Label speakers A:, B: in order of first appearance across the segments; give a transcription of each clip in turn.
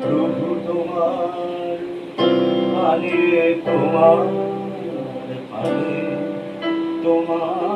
A: প্রভু তোমার পানে তোমার পানে তোমার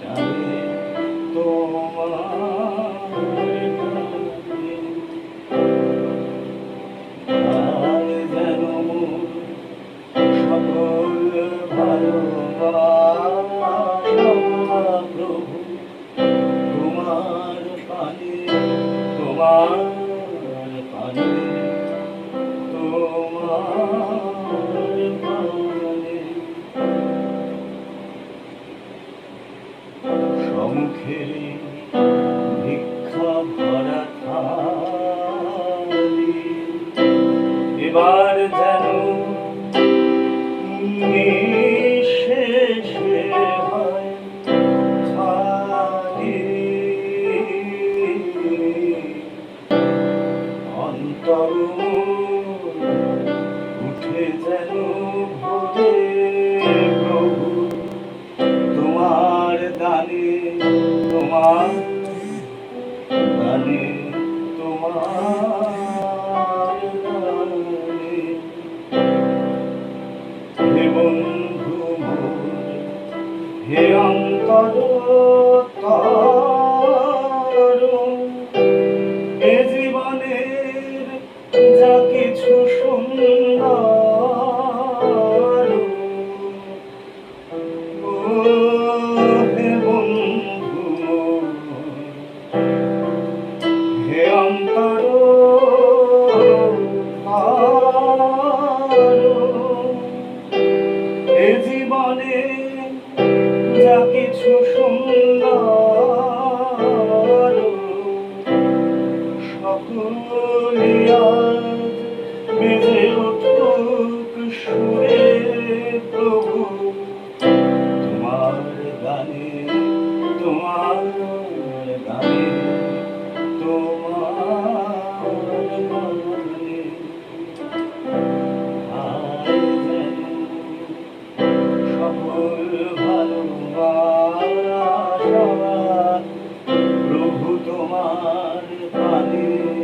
A: টানে তোমার যেন সকল প্রভু তোমার পানে তোমার পানে। তোমার rei. দানে তোমার দানে হে অন্তর এ যা কিছু সুন্দর সকলি আজ বেজে তোমার গানে তোমার তোমার